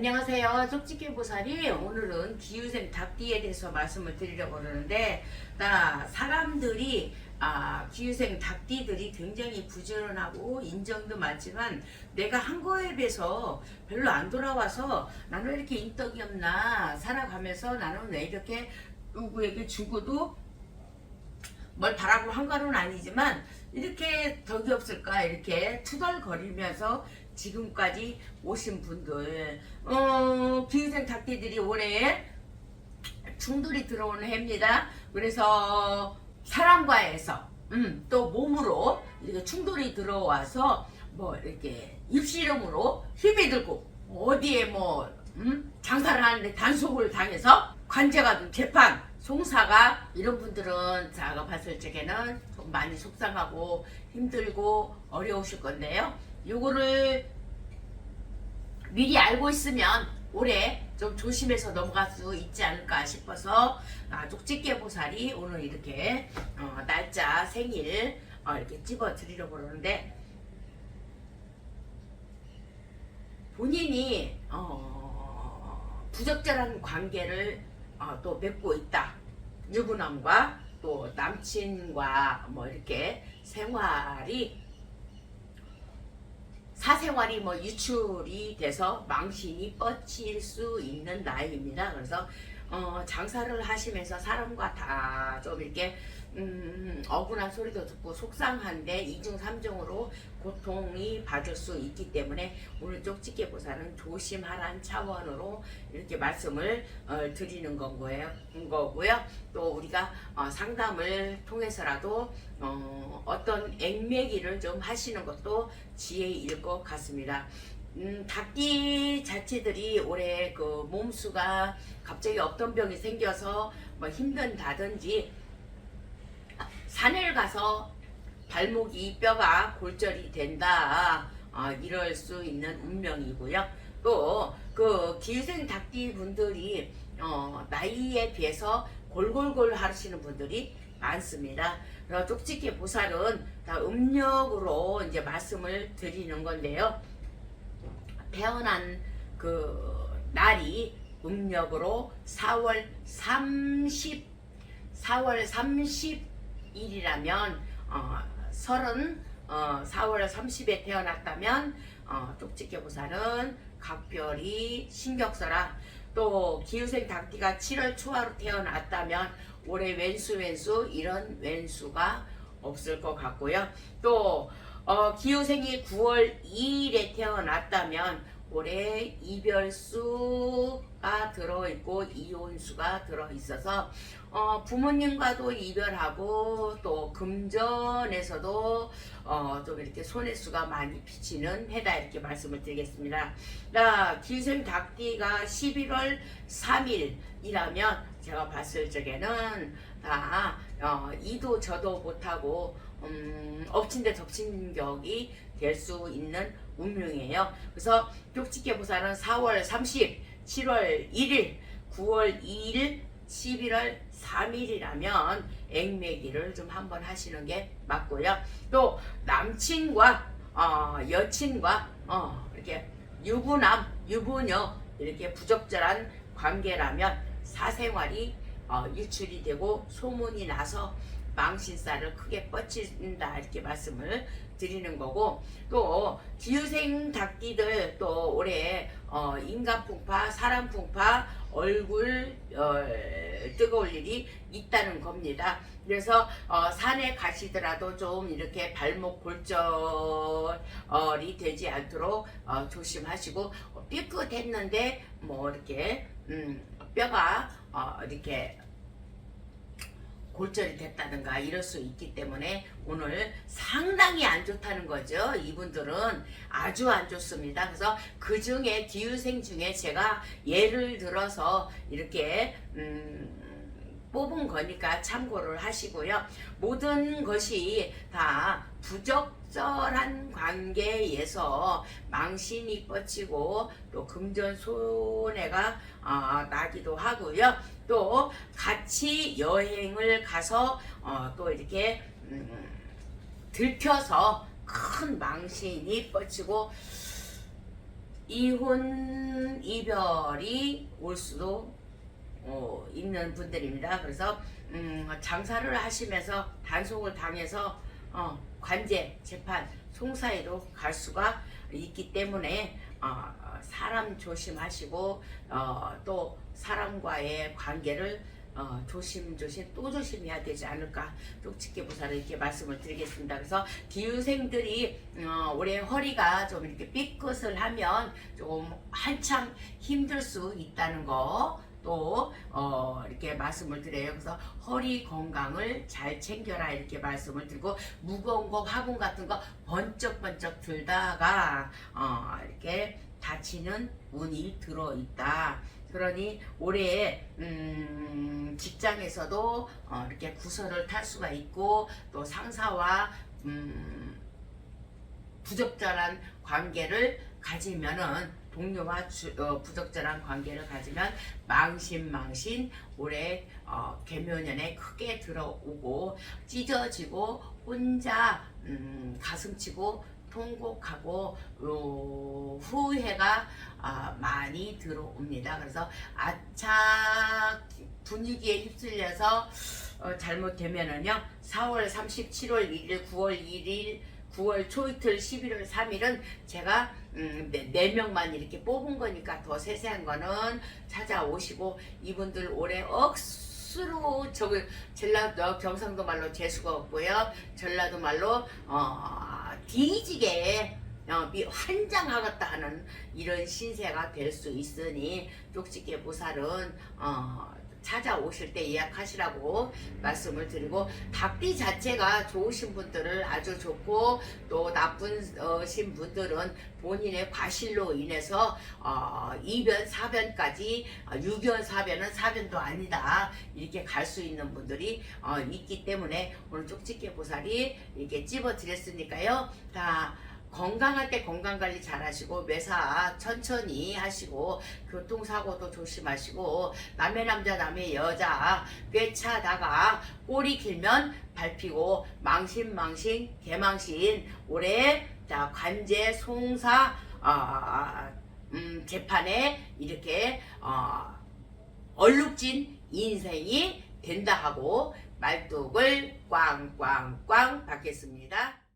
안녕하세요. 쪽집게 보살이 오늘은 기후생 닭띠에 대해서 말씀을 드리려고 그러는데 나 사람들이 아, 기후생 닭띠들이 굉장히 부지런하고 인정도 많지만 내가 한 거에 비해서 별로 안 돌아와서 나는 왜 이렇게 인덕이 없나 살아가면서 나는 왜 이렇게 누구에게 주고도 뭘 바라고 한 거는 아니지만 이렇게 덕이 없을까 이렇게 투덜거리면서 지금까지 오신 분들 어, 기후생 닭띠들이 올해 충돌이 들어오는 해입니다. 그래서 사람과에서 음, 또 몸으로 이렇게 충돌이 들어와서 뭐 이렇게 입시름으로 힘이 들고 어디에 뭐 음? 장사를 하는데 단속을 당해서 관제가 된 재판 송사가 이런 분들은 제가 봤을 적에는 좀 많이 속상하고 힘들고 어려우실 건데요. 요거를 미리 알고 있으면 올해 좀 조심해서 넘어갈 수 있지 않을까 싶어서 아, 쪽집게 보살이 오늘 이렇게 어, 날짜 생일 어, 이렇게 집어 드리려고 그러는데 본인이 어, 부적절한 관계를 어, 또 맺고 있다. 유부남과 또 남친과 뭐 이렇게 생활이 사생활이 뭐 유출이 돼서 망신이 뻗칠 수 있는 나이입니다. 그래서 어, 장사를 하시면서 사람과 다 좀 이렇게 음, 억울한 소리도 듣고 속상한데 이중 삼중으로 고통이 받을 수 있기 때문에 오늘 쪽집게 보사는 조심하라는 차원으로 이렇게 말씀을 어, 드리는 거고요. 거고요. 또 우리가 어, 상담을 통해서라도 어, 어떤 액매기를 좀 하시는 것도 지혜일 것 같습니다. 음, 닭띠 자체들이 올해 그 몸수가 갑자기 어떤 병이 생겨서 뭐 힘든다든지 산을 가서 발목이 뼈가 골절이 된다 어, 이럴 수 있는 운명이고요. 또 그 기생 닭띠 분들이 어, 나이에 비해서 골골골 하시는 분들이 많습니다. 그래서 쪽집게 보살은 다 음력으로 이제 말씀을 드리는 건데요. 태어난 그 날이 음력으로 4월 30 4월 30 일이라면 어, 30 어, 4월 30에 태어났다면 어, 보살은 각별히 신경 써라. 또 기후생 닭띠가 7월 초하로 태어났다면 올해 왼수 왼수 이런 왼수가 없을 것 같고요. 또 어, 기후생이 9월 2일에 태어났다면 올해 이별수가 들어있고 이혼수가 들어있어서 어, 부모님과도 이별하고 또 금전에서도 어, 좀 이렇게 손해수가 많이 비치는 해다 이렇게 말씀을 드리겠습니다. 나 기생 닭띠가 11월 3일이라면 제가 봤을 적에는 다 어, 이도 저도 못하고 음, 엎친 데 덮친 격이 될 수 있는 운명이에요. 그래서 보살은 4월 30, 7월 1일, 9월 2일, 11월 3일이라면 액매기를 좀 한번 하시는 게 맞고요. 또 남친과 어, 여친과 어, 이렇게 유부남, 유부녀 이렇게 부적절한 관계라면 사생활이 어, 유출이 되고 소문이 나서 망신살을 크게 뻗친다 이렇게 말씀을 드리는 거고 또 기후생 닭띠들 또 올해 어, 인간 풍파, 사람 풍파, 얼굴 어, 뜨거울 일이 있다는 겁니다. 그래서 어, 산에 가시더라도 좀 이렇게 발목 골절이 되지 않도록 어, 조심하시고 어, 삐끗했는데 뭐 이렇게 음, 뼈가 어, 이렇게 골절이 됐다든가 이럴 수 있기 때문에 오늘 상당히 안 좋다는 거죠. 이분들은 아주 안 좋습니다. 그래서 그 중에 기후생 중에 제가 예를 들어서 이렇게 음, 뽑은 거니까 참고를 하시고요. 모든 것이 다 부적절한 관계에서 망신이 뻗치고 또 금전 손해가 어, 나기도 하고요. 또 같이 여행을 가서 어, 또 이렇게 음, 들켜서 큰 망신이 뻗치고 이혼 이별이 올 수도 어, 있는 분들입니다. 그래서 음, 장사를 하시면서 단속을 당해서 어, 관제 재판 송사회로 갈 수가 있기 때문에 어, 사람 조심하시고 어, 또 사람과의 관계를 어, 조심조심 또 조심해야 되지 않을까 쪽집게 보살을 이렇게 말씀을 드리겠습니다. 그래서 기후생들이 어, 올해 허리가 좀 이렇게 삐끗을 하면 좀 한참 힘들 수 있다는 거. 또 어, 이렇게 말씀을 드려요. 그래서 허리 건강을 잘 챙겨라 이렇게 말씀을 드리고 무거운 거 화분 같은 거 번쩍번쩍 들다가 어, 이렇게 다치는 운이 들어 있다. 그러니 올해 음, 직장에서도 어, 이렇게 구설을 탈 수가 있고 또 상사와 음, 부적절한 관계를 가지면은 동료와 주, 어, 부적절한 관계를 가지면 망신망신 올해 어, 개묘년에 크게 들어오고 찢어지고 혼자 음, 가슴치고 통곡하고 어, 후회가 아, 많이 들어옵니다. 그래서 아차 분위기에 휩쓸려서 어, 잘못되면은요 4월 30, 7월 1일, 9월 1일 9월 초이틀 11월 3일은 제가 음, 네, 네 명만 이렇게 뽑은 거니까 더 세세한 거는 찾아오시고 이분들 올해 억수로 저기 전라도 경상도 말로 재수가 없고요. 전라도 말로 어, 뒤지게 어, 미- 환장하겠다 하는 이런 신세가 될 수 있으니 쪽집게 보살은 어, 찾아오실 때 예약하시라고 말씀을 드리고 닭띠 자체가 좋으신 분들은 아주 좋고 또 나쁜신 분들은 본인의 과실로 인해서 어, 2변, 4변까지 어, 6변, 4변은 4변도 아니다. 이렇게 갈 수 있는 분들이 어, 있기 때문에 오늘 쪽집게 보살이 이렇게 찝어 드렸으니까요. 다 건강할 때 건강관리 잘 하시고 매사 천천히 하시고 교통사고도 조심하시고 남의 남자 남의 여자 꿰차다가 꼬리 길면 밟히고 망신망신 개망신 올해 자 관제 송사 아, 음, 재판에 이렇게 어, 얼룩진 인생이 된다 하고 말뚝을 꽝꽝꽝 받겠습니다.